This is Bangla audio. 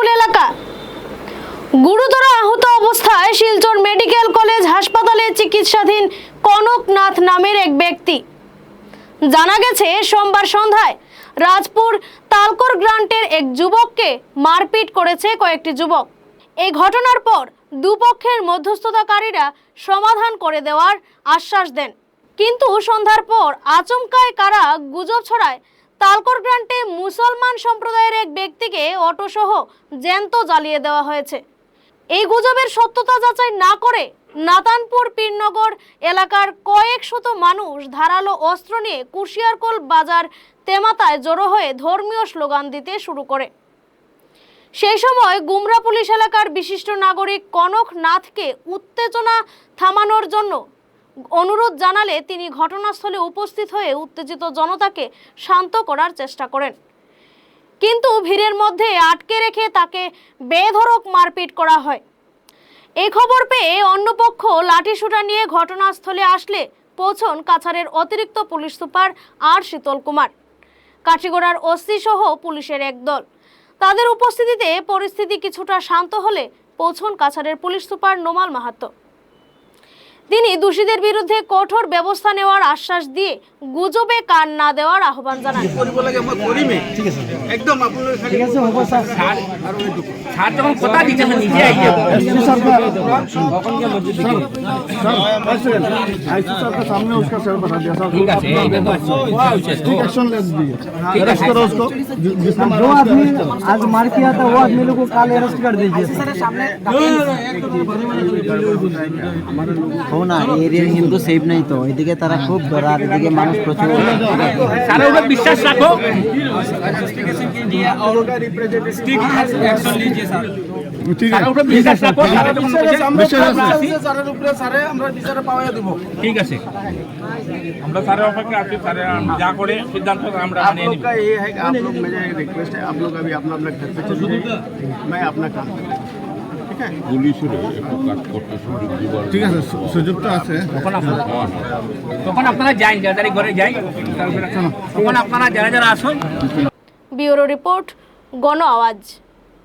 উপকূল এলাকা। গুরুতর আহত অবস্থায় শিলচর মেডিকেল কলেজ হাসপাতালে চিকিৎসাধীন কনকনাথ নামের এক ব্যক্তি। জানা গেছে, সোমবার সন্ধ্যায় রাজপুর তালকর গ্রান্টের এক যুবককে মারপিট করেছে কয়েকটি যুবক। এই ঘটনার পর দুপক্ষের মধ্যস্থতাকারীরা সমাধান করে দেওয়ার আশ্বাস দেন। কিন্তু সন্ধ্যার পর আচমকায় কারা গুজব ছড়ায় তালকর গ্রান্টে মুসলমান সম্প্রদায়ের এক ব্যক্তিকে অটোসহ জ্যান্ত জ্বালিয়ে দেওয়া হয়েছে। এই গুজবের সত্যতা যাচাই না করে নাতানপুর পীরনগর এলাকার কয়েক শত মানুষ ধারালো অস্ত্র নিয়ে কুশিয়ারকোল বাজার তেমাতায় জড়ো হয়ে ধর্মীয় স্লোগান দিতে শুরু করে। সেই সময় গুমরা পুলিশ এলাকার বিশিষ্ট নাগরিক কনক নাথকে উত্তেজনা থামানোর জন্য অনুরোধ জানালে তিনি ঘটনাস্থলে উপস্থিত হয়ে উত্তেজিত জনতাকে শান্ত করার চেষ্টা করেন। কিন্তু ভিড়ের মধ্যে আটকে রেখে তাকে বেধড়ক মারপিট করা হয়। এই খবর পেয়ে অন্য পক্ষ লাঠিসুটা নিয়ে ঘটনাস্থলে আসলে পৌঁছন কাছাড়ের অতিরিক্ত পুলিশ সুপার আর শীতল কুমার। কাঠিগোড়ার ওসি সহ পুলিশের এক দল। তাদের উপস্থিতিতে পরিস্থিতি কিছুটা শান্ত হলে পৌঁছন কাছাড়ের পুলিশ সুপার নোমাল মাহাতো। তিনি দোষীদের বিরুদ্ধে কঠোর ব্যবস্থা নেওয়ার আশ্বাস দিয়ে গুজবে কান না দেওয়ার আহ্বান জানান কৰিব লাগে মই কৰিমেই একদম আপোনালোকে খালি ঠিক আছে হ'ব ছাৰ ছাৰ যখন কথা দিচ্ছে আমি নিজে আহি যাবো एसपी सर का सर एक सेकंड आईसी सर के सामने उसका सर बता दिया सर ঠিক আছে এই দেখো ठीक एक्शन ले दिए ठीक है। अरेस्ट करो उसको जि- जिसने जो मारा आदमी आज मार किया था वो आदमी लोग को काल अरेस्ट कर दीजिए हो ना এরিয়ার হিন্দু সেফ নাই তো এদিকে তারা খুব ডরার এদিকে মানুষ প্রচুর স্যারের উপর বিশ্বাস রাখো ठीक স্যারের है উপর বিশ্বাস রাখো স্যারের যখন বলছে, আমরা বিষয় আছে। আসি, স্যারের উপরে স্যারে আমরা বিচারে পাওয়া দিব ঠিক আছে আমরা স্যারের অপেক্ষা আছি স্যারে যা করে সিদ্ধান্ত আমরা आप মানিয়ে लोग নিব का ये है कि आप लोग मेरा एक रिक्वेस्ट है आप लोग अभी अपना अपना घर पे चले जाइए मैं अपना काम करूँ ठीक है পুলিশের একটু কাজ করতে সুযোগ দিবার ঠিক আছে সুযোগ তো আছে। তখন আপনারা তখন আপনারা যাই যাদের ঘরে যাই তখন আপনারা যারা যারা আসুন। ব্যুরো রিপোর্ট গণ আওয়াজ।